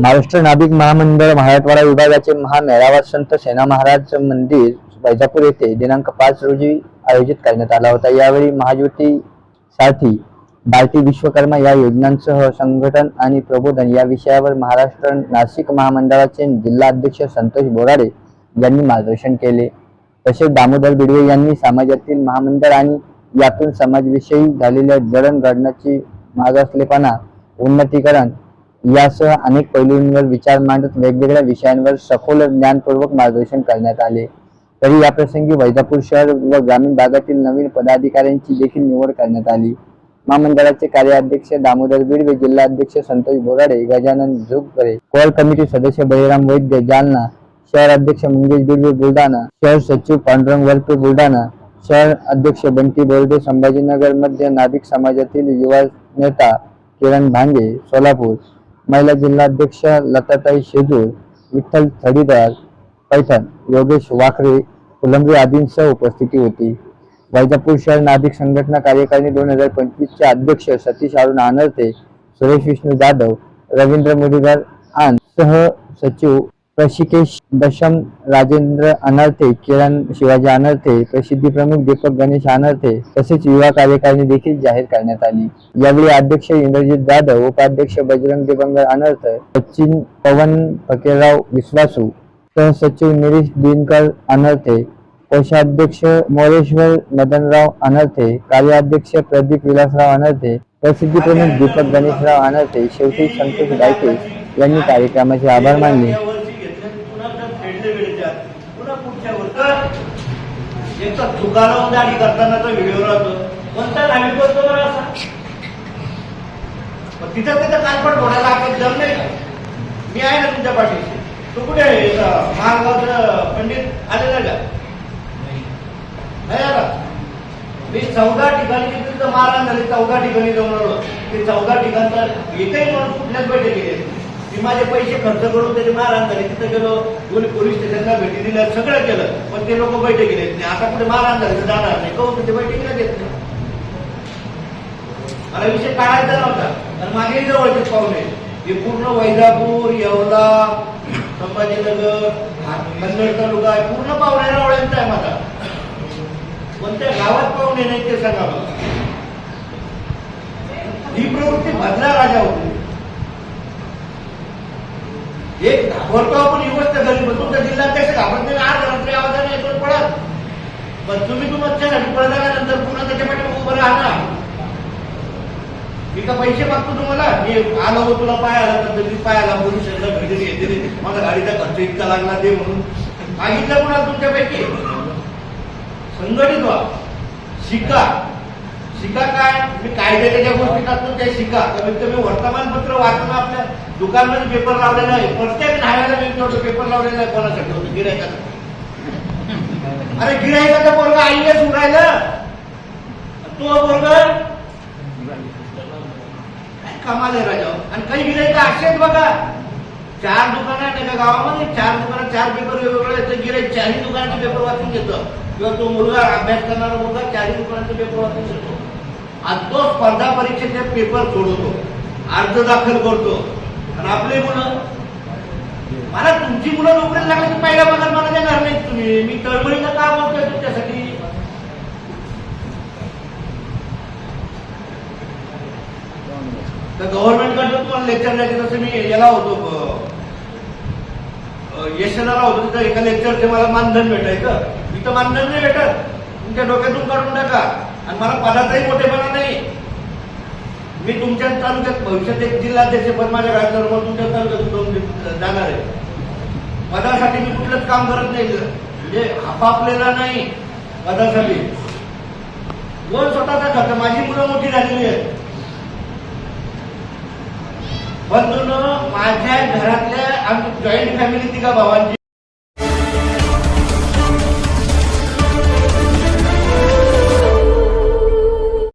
महाराष्ट्र नाभिक महामंडळ मराठवाडा विभागाचे महामेळावा संत सेना महाराज मंदिर वैजापूर येथे दिनांक पाच रोजी आयोजित करण्यात आला होता. यावेळी महाज्योती साठी भारती विश्वकर्मा या योजनांसह संघटन आणि प्रबोधन या विषयावर महाराष्ट्र नाशिक महामंडळाचे जिल्हा अध्यक्ष संतोष बोराडे यांनी मार्गदर्शन केले. तसेच दामोदर बिडवे यांनी समाजातील महामंडळ आणि यातून समाजविषयी झालेल्या जडणघडणाची मागासलेपणा उन्नतीकरण यासह अनेक पैलूंवर विचार मांडत वेगवेगळ्या विषयांवर सखोल ज्ञानपूर्वक मार्गदर्शन करण्यात आले. तरी या प्रसंगी वैजापूर शहर व ग्रामीण भागातील नवीन पदाधिकाऱ्यांची देखील निवड करण्यात आली. महामंडळाचे कार्याध्यक्ष दामोदर बिडवे जिल्हा अध्यक्ष संतोष बोराडे गजानन झुकरे कोर कमिटी सदस्य बळीराम वैद्य जालना शहर अध्यक्ष मंगेश बीड व बुलढाणा शहर सचिव पांडुरंग वरपे बुलढाणा शहर अध्यक्ष बंटी बोर्डे संभाजीनगरमध्ये नाभिक समाजातील युवा नेता किरण भांगे सोलापूर महिला जिल्हाध्यक्ष लताताई शेजूर विठ्ठल थडीदार पैठण योगेश वाखरे फुलंब्री आदींसह उपस्थिती होती. वैजापूर शहर नाभिक संघटना कार्यकारिणी दोन हजार पंचवीसचे अध्यक्ष सतीश अरुण आनर्ते सुरेश विष्णू जाधव रवींद्र मुरलीधर आन सह सचिव प्रशिकेश दशम राजेंद्र अनर्थे किरण शिवाजी अनर्थे प्रसिद्धी प्रमुख दीपक गणेश अनर्थे तसेच युवा कार्यकारिणी देखील जाहीर करण्यात आली. यावेळी अध्यक्ष इंद्रजित जाधव उपाध्यक्ष बजरंग दिवंगर अनर्थ सचिन पवन फकीरराव विश्वासू सहसचिव निरीश दिनकर अनर्थे कोषाध्यक्ष मोरेश्वर मदनराव अनर्थे कार्याध्यक्ष प्रदीप विलासराव अनर्थे प्रसिद्धी प्रमुख दीपक गणेशराव अनर्थे शेवटी संतोष गायके यांनी कार्यक्रमाचे आभार मानले या वर्षी घेतलं की पुन्हा तर फेडले वेळेच्या पुन्हा पुढच्या वर्षी एक तर चुकाला दाढी करतानाचा व्हिडिओ राहतो. कोणता नावी करतो बरं असा? तिथं तिथं कालपट घोडायला आपण जम नाही मी आहे ना तुमच्या पाठीशी. तू कुठे महागावचं पंडित आलेला का? नाही. आला? मी चौदा ठिकाणी तिथं मारहाण झाली चौदा ठिकाणी आलो. ते चौदा ठिकाणचा एकही माणूस कुठल्याच बैठकीत. मी माझे पैसे खर्च करून त्याची मारहाण झाली. तिथं गेलो दोन्ही पोलीस स्टेशनला भेटी दिल्या सगळं केलं. पण ते लोक बैठकीत येत नाही. आता कुठे मारहाण झाली तर जाणार नाही. कहून ते बैठकीला घेत नाही? मला विषय काढायचा नव्हता. तर मागे जवळचे पाहुणे. हे पूर्ण वैजापूर येवला संभाजीनगर कन्नड तालुका आहे पूर्ण पाहुणे रावळ्यांचा आहे माझा. कोणत्या गावात पाहुणे नाही ते सांगा मला. ही प्रवृत्ती भद्रा राजा होती. एक घाबरतो आपण युवक घरी बसून तर जिल्हाध्यक्ष घाबरत नाही आज रात्री आवाजाने येतो पडत? पण तुम्ही तुमच्या तुमच्यासाठी पडल्यानंतर पुन्हा त्याच्या पाठी उभं राहणार? मी का पैसे मागतो तुम्हाला? मी आलो हो तुला पाय आला तर तुम्ही पाय आला पोलीस स्टेशनला भेट दिली हे गाडीचा खर्च इतका लागला दे म्हणून. मागितलं कुणाला तुमच्यापैकी? संघटित व्हा. शिका. शिका काय? मी कायद्याच्या ज्या गोष्टी टाकतो त्या शिका. कमीत कमी वर्तमानपत्र वाचणं आपल्या दुकानमध्ये पेपर लावलेला आहे. प्रत्येक न्यायाला मी तेवढं पेपर लावलेला आहे कोणासाठी? होतं गिरायकाचा अरे गिरायकाचा पोरगा आय उडायला तो पोरगा? काय कमाल आहे राजा हो. आणि काही गिरायक असेच बघा. चार दुकानं आहे एका गावामध्ये. चार दुकानात चार पेपर वेगवेगळे आहेत. गिरायक चारही दुकानाचे पेपर वाचून घेतो. किंवा तो मुलगा अभ्यास करणारा मुलगा चारही दुकानाचे पेपर वाचून घेतो. आणि तो स्पर्धा परीक्षेचे पेपर सोडवतो अर्ज दाखल करतो. आणि आपले मुलं मला तुमची मुलं नोकरीला लागली की पहिला पगार मला देणार नाही तुम्ही. मी तळमळीनं का बोलतोय तुमच्यासाठी. तर गव्हर्नमेंटकडनं तुम्हाला लेक्चर द्यायचे तसं मी याला होतो यशनाला होतो तिथं एका लेक्चरचे मला मानधन भेटायचं. इथं मानधन नाही भेटत. तुमच्या डोक्यातून काढून टाका. आणि मला पदाचाही मोठेपणा नाही मी तुमच्या तालुक्यात भविष्यात एक जिल्हाध्यक्ष पण माझ्या राज्यावर तुमच्या तालुक्यातून जाणार आहे. पदासाठी मी कुठलंच काम करत नाही. म्हणजे आपापलेला नाही पदासाठी. दोन स्वतःचा खर्च. माझी मुलं मोठी झालेली आहेत. पण माझ्या घरातल्या आमची जॉईंट फॅमिली तिघा भावांची?